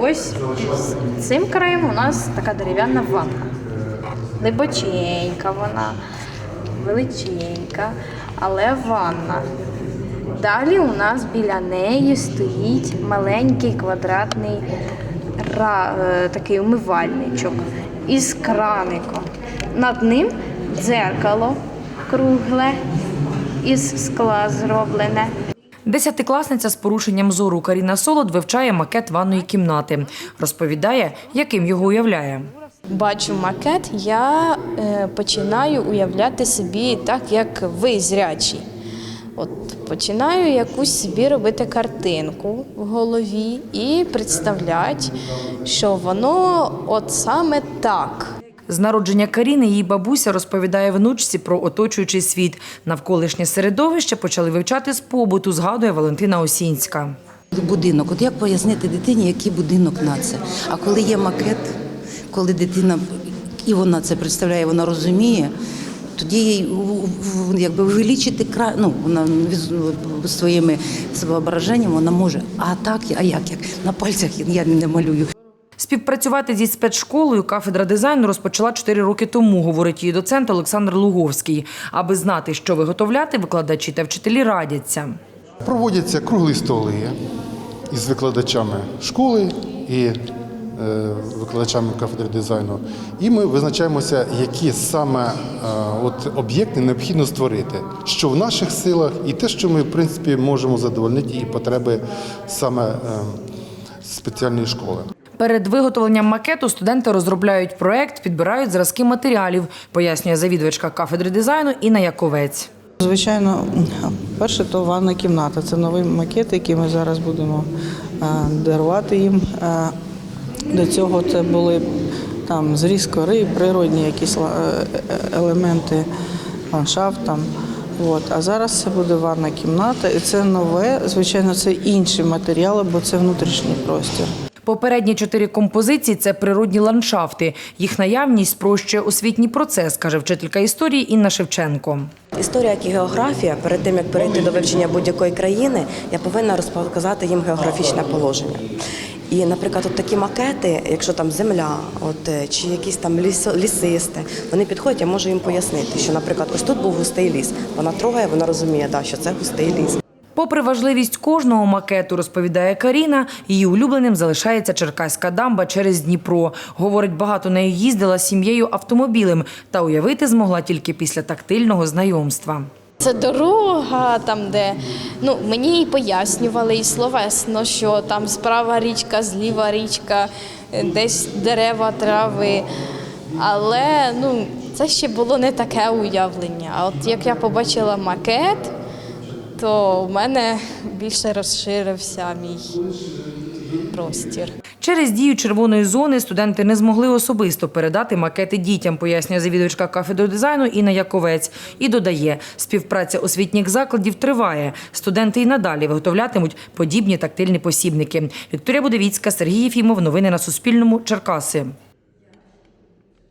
ось під цим краєм у нас така дерев'яна ванна. Глибоченька вона, величенька, але ванна. Далі у нас біля неї стоїть маленький квадратний ра- е, такий умивальничок із краником. Над ним дзеркало кругле із скла зроблене. Десятикласниця з порушенням зору Каріна Солод вивчає макет ванної кімнати. Розповідає, яким його уявляє. бачу макет, я е, починаю уявляти собі так, як ви зрячі. От починаю якусь собі робити картинку в голові і представляти, що воно от саме так. З народження Каріни її бабуся розповідає внучці про оточуючий світ. Навколишнє середовище почали вивчати з побуту, згадує Валентина Осінська. Будинок. От як пояснити дитині, який будинок на це? А коли є макет, коли дитина і вона це представляє, вона розуміє, тоді їй якби увеличити кра... ну, вона віз- своїми воображенням вона може. А так, а як? як? На пальцях я не малюю. Співпрацювати зі спецшколою кафедра дизайну розпочала 4 роки тому, говорить її доцент Олександр Луговський. Аби знати, що виготовляти, викладачі та вчителі радяться. Проводяться круглі столи із викладачами школи і е, викладачами кафедри дизайну. І ми визначаємося, які саме е, от, об'єкти необхідно створити, що в наших силах, і те, що ми в принципі можемо задовольнити і потреби саме е, спеціальної школи. Перед виготовленням макету студенти розробляють проект, підбирають зразки матеріалів, пояснює завідувачка кафедри дизайну Інна Яковець. Звичайно, перше то ванна кімната. Це новий макет, який ми зараз будемо е, дарувати їм. Е, До цього це були там зріз кори, природні якісь е, елементи, ландшафт там. От. А зараз це буде ванна кімната, і це нове, звичайно, це інші матеріали, бо це внутрішній простір. Попередні чотири композиції це природні ландшафти. Їх наявність спрощує освітній процес, каже вчителька історії Інна Шевченко. Історія як і географія, перед тим як перейти до вивчення будь-якої країни, я повинна розказати їм географічне положення. І, наприклад, от такі макети, якщо там земля, от е, чи якісь там лісо, лісисте, вони підходять, я можу їм пояснити, що, наприклад, ось тут був густий ліс. Вона трогає, вона розуміє, да, що це густий ліс. Попри важливість кожного макету, розповідає Каріна, її улюбленим залишається Черкаська дамба через Дніпро. Говорить, багато нею їздила з сім'єю автомобілем та уявити змогла тільки після тактильного знайомства. Це дорога, там, де ну, мені і пояснювали і словесно, що там справа річка, зліва річка, е, десь дерева, трави. Але ну, це ще було не таке уявлення. А от як я побачила макет, то в мене більше розширився мій простір. Через дію червоної зони студенти не змогли особисто передати макети дітям, пояснює завідувачка кафедри дизайну Інна Яковець. І додає, співпраця освітніх закладів триває. Студенти і надалі виготовлятимуть подібні тактильні посібники. Вікторія Будовіцька, Сергій Єфімов. Новини на Суспільному. Черкаси.